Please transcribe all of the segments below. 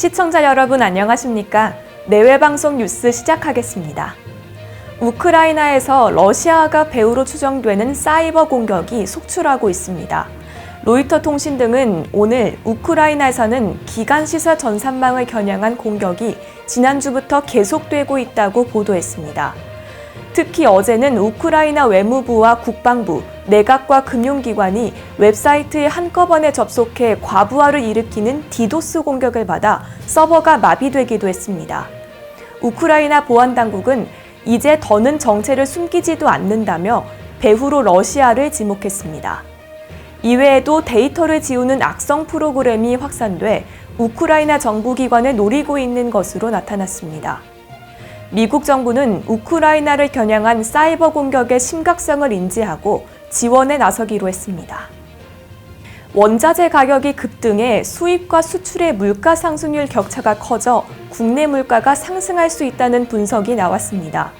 시청자 여러분 안녕하십니까? 내외 방송 뉴스 시작하겠습니다. 우크라이나에서 러시아가 배후로 추정되는 사이버 공격이 속출하고 있습니다. 로이터 통신 등은 오늘 우크라이나에서는 기간 시설 전산망을 겨냥한 공격이 지난주부터 계속되고 있다고 보도했습니다. 특히 어제는 우크라이나 외무부와 국방부, 내각과 금융기관이 웹사이트에 한꺼번에 접속해 과부하를 일으키는 디도스 공격을 받아 서버가 마비되기도 했습니다. 우크라이나 보안당국은 이제 더는 정체를 숨기지도 않는다며 배후로 러시아를 지목했습니다. 이외에도 데이터를 지우는 악성 프로그램이 확산돼 우크라이나 정부기관을 노리고 있는 것으로 나타났습니다. 미국 정부는 우크라이나를 겨냥한 사이버 공격의 심각성을 인지하고 지원에 나서기로 했습니다. 원자재 가격이 급등해 수입과 수출의 물가 상승률 격차가 커져 국내 물가가 상승할 수 있다는 분석이 나왔습니다.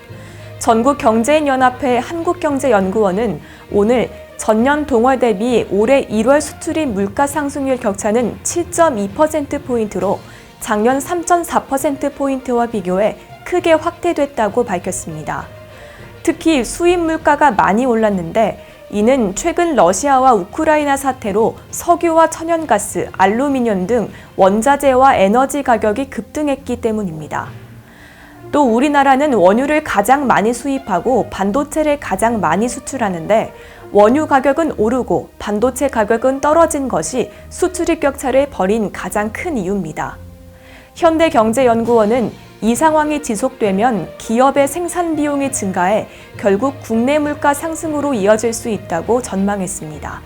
전국경제인연합회 한국경제연구원은 오늘 전년 동월 대비 올해 1월 수출입 물가 상승률 격차는 7.2%포인트로 작년 3.4%포인트와 비교해 크게 확대됐다고 밝혔습니다. 특히 수입 물가가 많이 올랐는데 이는 최근 러시아와 우크라이나 사태로 석유와 천연가스, 알루미늄 등 원자재와 에너지 가격이 급등했기 때문입니다. 또 우리나라는 원유를 가장 많이 수입하고 반도체를 가장 많이 수출하는데 원유 가격은 오르고 반도체 가격은 떨어진 것이 수출입 격차를 벌인 가장 큰 이유입니다. 현대경제연구원은 이 상황이 지속되면 기업의 생산 비용이 증가해 결국 국내 물가 상승으로 이어질 수 있다고 전망했습니다.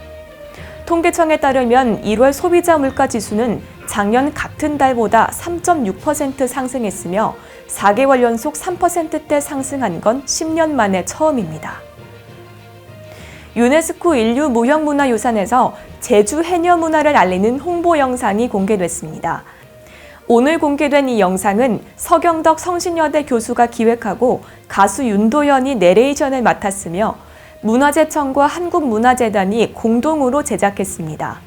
통계청에 따르면 1월 소비자 물가 지수는 작년 같은 달보다 3.6% 상승했으며 4개월 연속 3%대 상승한 건 10년 만에 처음입니다. 유네스코 인류 무형문화유산에서 제주 해녀 문화를 알리는 홍보 영상이 공개됐습니다. 오늘 공개된 이 영상은 서경덕 성신여대 교수가 기획하고 가수 윤도현이 내레이션을 맡았으며 문화재청과 한국문화재단이 공동으로 제작했습니다.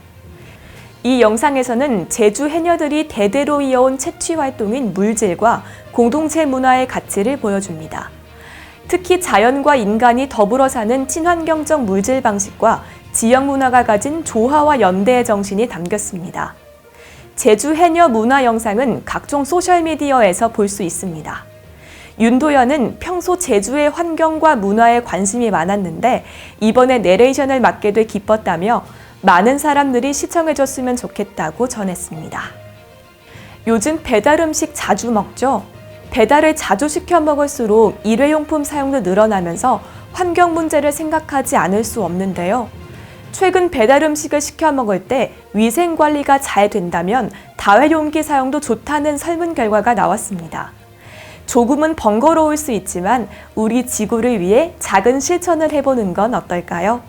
이 영상에서는 제주 해녀들이 대대로 이어온 채취 활동인 물질과 공동체 문화의 가치를 보여줍니다. 특히 자연과 인간이 더불어 사는 친환경적 물질 방식과 지역 문화가 가진 조화와 연대의 정신이 담겼습니다. 제주 해녀 문화 영상은 각종 소셜미디어에서 볼 수 있습니다. 윤도현은 평소 제주의 환경과 문화에 관심이 많았는데 이번에 내레이션을 맡게 돼 기뻤다며 많은 사람들이 시청해줬으면 좋겠다고 전했습니다. 요즘 배달 음식 자주 먹죠? 배달을 자주 시켜 먹을수록 일회용품 사용도 늘어나면서 환경 문제를 생각하지 않을 수 없는데요. 최근 배달 음식을 시켜 먹을 때 위생 관리가 잘 된다면 다회용기 사용도 좋다는 설문 결과가 나왔습니다. 조금은 번거로울 수 있지만 우리 지구를 위해 작은 실천을 해보는 건 어떨까요?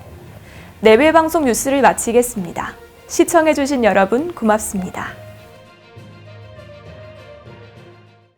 내외 방송 뉴스를 마치겠습니다. 시청해주신 여러분 고맙습니다.